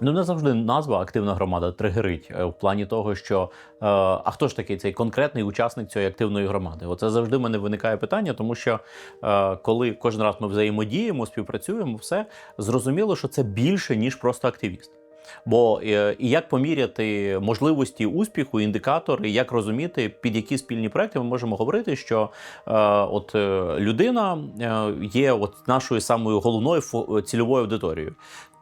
Ну, не завжди назва активна громада тригерить е, в плані того, що е, а хто ж такий цей конкретний учасник цієї активної громади? Оце завжди в мене виникає питання, тому що е, коли кожен раз ми взаємодіємо, співпрацюємо, все зрозуміло, що це більше ніж просто активіст. Бо е, і як поміряти можливості успіху, індикатори, як розуміти, під які спільні проекти ми можемо говорити, що е, от е, людина е, є от нашою самою головною цільовою аудиторією.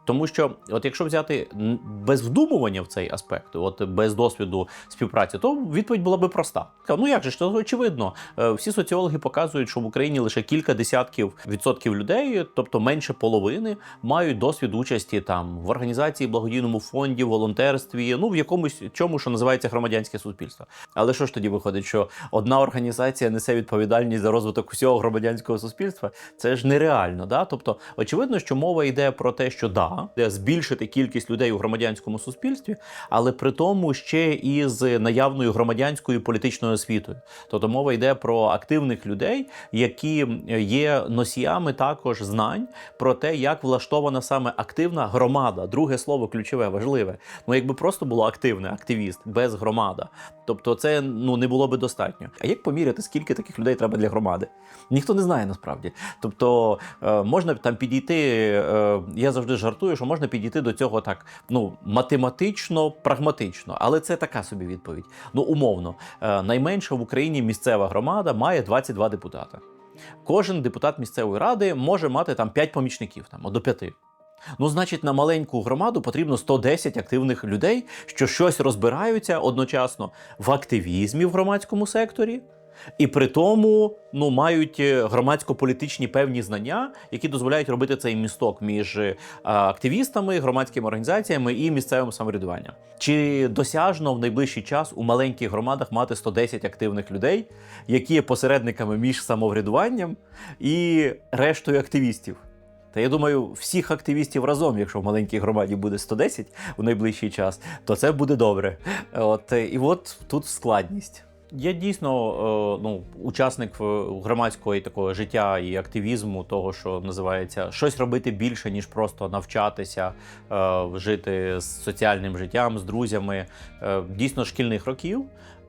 Тому що, от якщо взяти без вдумування в цей аспект, от без досвіду співпраці, то відповідь була би проста. Ну як же ж це очевидно? Е, Всі соціологи показують, що в Україні лише кілька десятків відсотків людей, тобто менше половини, мають досвід участі там в організації, благодійному фонді, волонтерстві, ну в якомусь чому, що називається громадянське суспільство. Але що ж тоді виходить, що одна організація несе відповідальність за розвиток усього громадянського суспільства? Це ж нереально. Да? Тобто, очевидно, що мова йде про те, що да, де збільшити кількість людей у громадянському суспільстві, але при тому ще і з наявною громадянською політичною освітою. Тобто мова йде про активних людей, які є носіями також знань про те, як влаштована саме активна громада. Друге слово ключове, важливе. Ну якби просто було активне, активіст без громада. Тобто, це ну не було би достатньо. А як поміряти, скільки таких людей треба для громади? Ніхто не знає насправді. Тобто е, можна там підійти. Е, я завжди жартую, що можна підійти до цього так, ну математично, прагматично, але це така собі відповідь. Ну умовно, е, найменша в Україні місцева громада має 22 депутати. Кожен депутат місцевої ради може мати там 5 помічників, там до 5. Ну, значить, на маленьку громаду потрібно 110 активних людей, що щось розбираються одночасно в активізмі в громадському секторі, і при тому ну, мають е, громадсько-політичні певні знання, які дозволяють робити цей місток між е, активістами, громадськими організаціями і місцевим самоврядуванням. Чи досяжно в найближчий час у маленьких громадах мати 110 активних людей, які є посередниками між самоврядуванням і рештою активістів? Та я думаю, всіх активістів разом, якщо в маленькій громаді буде 110 у найближчий час, то це буде добре. От е, і от тут складність. Я дійсно е, ну, учасник громадського і такого життя і активізму, того, що називається щось робити більше, ніж просто навчатися, е, жити з соціальним життям, з друзями, е, дійсно шкільних років.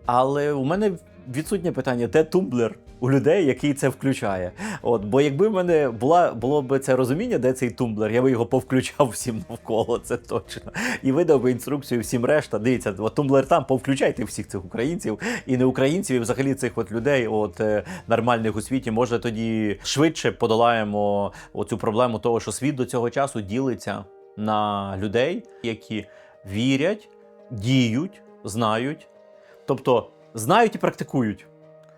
Але у мене відсутнє питання, де тумблер у людей, який це включає. От, бо якби в мене була було б це розуміння, де цей тумблер, я би його повключав всім навколо, це точно. І видав би інструкцію всім решта. Дивіться, от тумблер там, повключайте всіх цих українців і не українців, і взагалі цих от людей, от е, нормальних у світі. Може тоді швидше подолаємо оцю проблему того, що світ до цього часу ділиться на людей, які вірять, діють, знають, тобто знають і практикують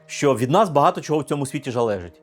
що від нас багато чого в цьому світі залежить.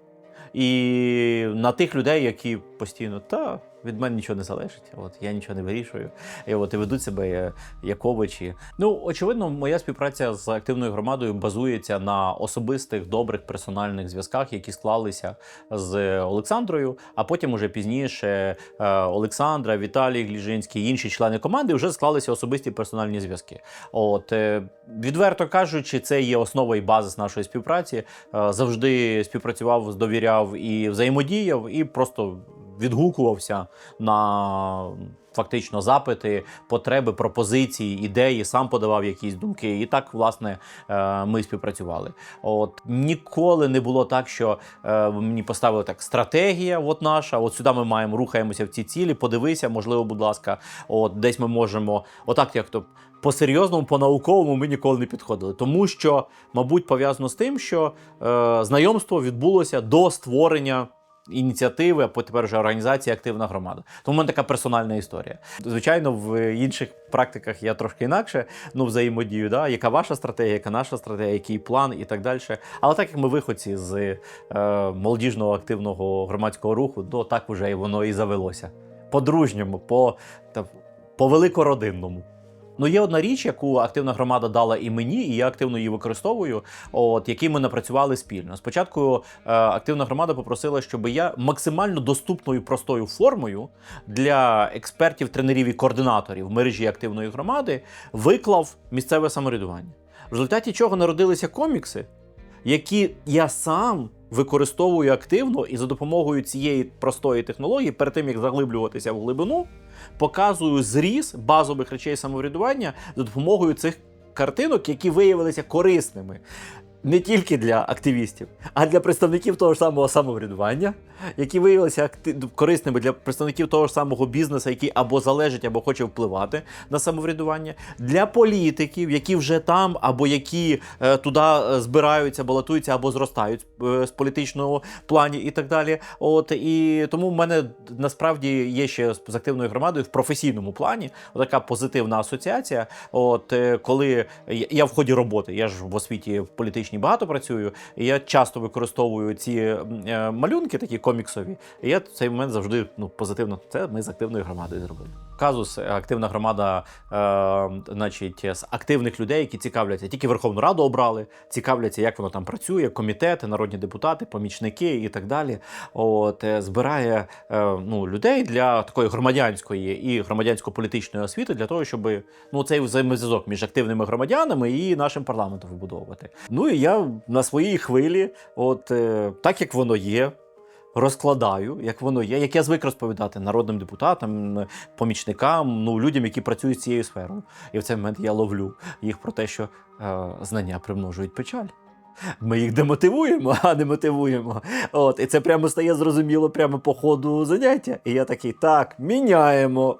І на тих людей, які постійно, та від мене нічого не залежить, от я нічого не вирішую. І от і ведуть себе е, як овочі. Ну, очевидно, моя співпраця з активною громадою базується на особистих добрих персональних зв'язках, які склалися з Олександрою. А потім, уже пізніше, е, Олександра, Віталій Гліжинський інші члени команди вже склалися особисті персональні зв'язки. От е, відверто кажучи, це є основа і базис нашої співпраці. Е, Завжди співпрацював, довіряв і взаємодіяв, і просто відгукувався на фактично запити, потреби, пропозиції, ідеї, сам подавав якісь думки. І так, власне, е, ми співпрацювали. От ніколи не було так, що е, мені поставили так стратегія, от наша, от сюди ми маємо рухаємося в ці цілі. Подивися, можливо, будь ласка, от десь ми можемо, отак, як то. По-серйозному, по-науковому ми ніколи не підходили, тому що, мабуть, пов'язано з тим, що е, знайомство відбулося до створення ініціативи, а тепер вже організації Активна громада. Тому в мене така персональна історія. Звичайно, в інших практиках я трошки інакше ну, взаємодію, да? яка ваша стратегія, яка наша стратегія, який план і так далі. Але так як ми виходці з е, молодіжного активного громадського руху, то так вже і воно і завелося. По, та, по великородинному. Ну, є одна річ, яку активна громада дала і мені, і я активно її використовую, от які ми напрацювали спільно. Спочатку е, активна громада попросила, щоб я максимально доступною простою формою для експертів, тренерів і координаторів мережі активної громади виклав місцеве самоврядування. В результаті чого народилися комікси, які я сам використовую активно і за допомогою цієї простої технології, перед тим як заглиблюватися в глибину, показую зріз базових речей самоврядування за допомогою цих картинок, які виявилися корисними. Не тільки для активістів, а для представників того ж самого самоврядування, які виявилися корисними для представників того ж самого бізнесу, який або залежить, або хоче впливати на самоврядування, для політиків, які вже там, або які е, туди е, збираються, балотуються або зростають е, з політичного плані і так далі. От і тому в мене насправді є ще з активною громадою в професійному плані така позитивна асоціація. От е, коли я- я в ході роботи, я ж в освіті в політичній багато працюю, і я часто використовую ці е, малюнки, такі коміксові. І я цей момент завжди ну позитивно. Це ми з активною громадою зробили. Казус е, активна громада, е, значить, з активних людей, які цікавляться, тільки Верховну Раду обрали, цікавляться, як воно там працює, комітети, народні депутати, помічники і так далі. От е, збирає е, ну, людей для такої громадянської і громадянсько-політичної освіти для того, щоб ну цей взаємозв'язок між активними громадянами і нашим парламентом вибудовувати. Ну і я на своїй хвилі, от е, так як воно є. Розкладаю, як воно є, як я звик розповідати народним депутатам, помічникам, ну людям, які працюють цією сферою. І в цей момент я ловлю їх про те, що е, знання примножують печаль. Ми їх демотивуємо, а не мотивуємо. От, і це прямо стає зрозуміло прямо по ходу заняття. І я такий, так, міняємо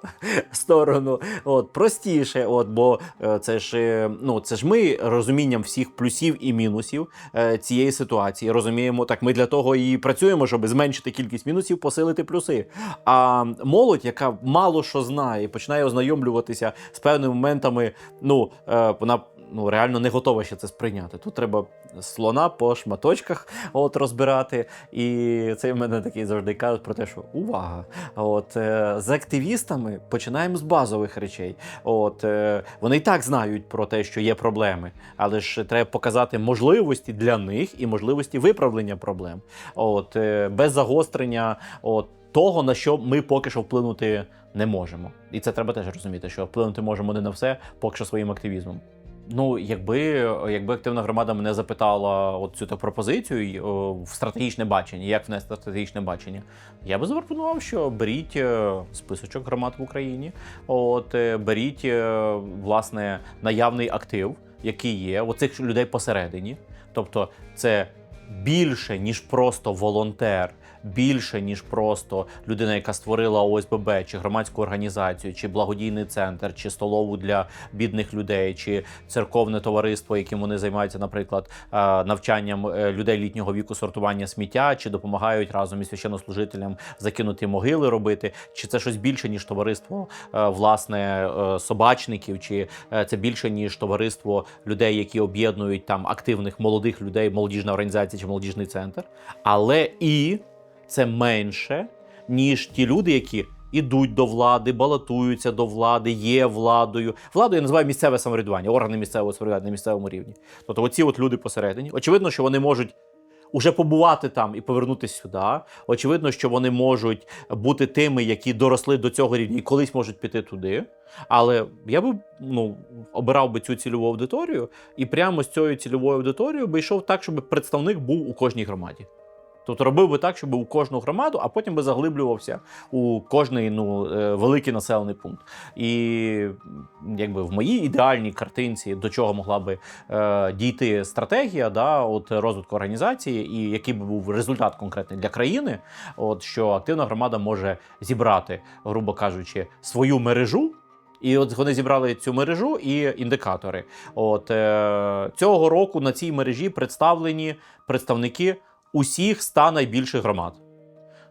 сторону. От, простіше. От, бо е, це ж, е, ну, це ж ми розумінням всіх плюсів і мінусів е, цієї ситуації. Розуміємо, так ми для того і працюємо, щоб зменшити кількість мінусів, посилити плюси. А молодь, яка мало що знає, починає ознайомлюватися з певними моментами, ну, вона ну, реально не готова ще це сприйняти. Тут треба слона по шматочках от, розбирати. І це в мене такий завжди кажуть про те, що увага! От, е, з активістами починаємо з базових речей. От, е, вони і так знають про те, що є проблеми, але ж треба показати можливості для них і можливості виправлення проблем. От, е, без загострення. От, того, на що ми поки що вплинути не можемо. І це треба теж розуміти, що вплинути можемо не на все, поки що своїм активізмом. Ну, якби, якби активна громада мене запитала от цю пропозицію в стратегічне бачення, як внести стратегічне бачення, я би запропонував, що беріть е, списочок громад в Україні, от е, беріть е, власне наявний актив, який є, оцих людей посередині. Тобто, це більше ніж просто волонтер, більше ніж просто людина, яка створила ОСББ, чи громадську організацію, чи благодійний центр, чи столову для бідних людей, чи церковне товариство, яким вони займаються, наприклад, е, навчанням е, людей літнього віку сортування сміття, чи допомагають разом із священнослужителям закинути могили робити, чи це щось більше ніж товариство е, власне собачників, чи це більше ніж товариство людей, які об'єднують там активних молодих людей, молодіжна організація чи молодіжний центр, але і це менше, ніж ті люди, які ідуть до влади, балотуються до влади, є владою. Владою я називаю місцеве самоврядування, органи місцевого самоврядування на місцевому рівні. Тобто, оці от люди посередині. Очевидно, що вони можуть. Уже побувати там і повернутися сюди. Очевидно, що вони можуть бути тими, які доросли до цього рівня і колись можуть піти туди. Але я би ну, обирав би цю цільову аудиторію і прямо з цією цільовою аудиторією би йшов так, щоб представник був у кожній громаді. Тобто робив би так, щоб у кожну громаду, а потім би заглиблювався у кожний ну, е, великий населений пункт. І якби в моїй ідеальній картинці, до чого могла би е, дійти стратегія да, от, розвитку організації, і який би був результат конкретний для країни, от, що активна громада може зібрати, грубо кажучи, свою мережу. І от вони зібрали цю мережу і індикатори. От е, цього року на цій мережі представлені представники усіх 100 найбільших громад.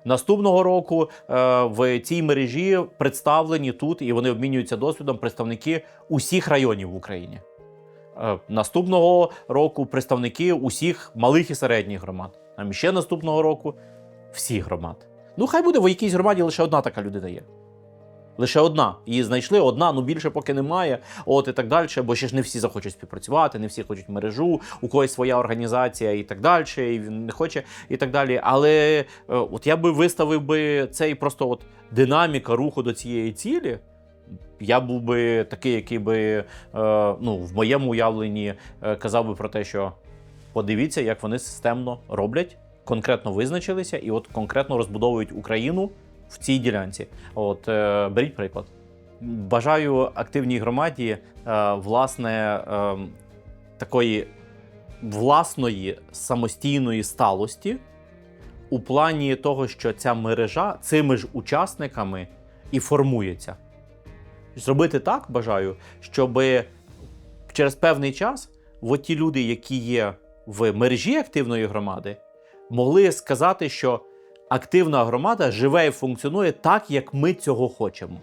Наступного року е, в цій мережі представлені тут і вони обмінюються досвідом представники усіх районів в Україні. Е, наступного року представники усіх малих і середніх громад. А ще наступного року всіх громад. Ну, хай буде в якійсь громаді лише одна така людина є. Лише одна. Її знайшли, одна, ну більше поки немає. От і так далі. Бо ще ж не всі захочуть співпрацювати, не всі хочуть мережу, у когось своя організація і так далі, і він не хоче, і так далі. Але е, от я би виставив би цей просто от динаміка руху до цієї цілі. Я був би такий, який би е, ну, в моєму уявленні е, казав би про те, що подивіться, як вони системно роблять конкретно визначилися і от конкретно розбудовують Україну в цій ділянці. От е, беріть приклад. Бажаю активній громаді е, власне е, такої власної самостійної сталості у плані того, що ця мережа цими ж учасниками і формується. Зробити так бажаю, щоб через певний час от ті люди, які є в мережі активної громади, могли сказати, що активна громада живе і функціонує так, як ми цього хочемо.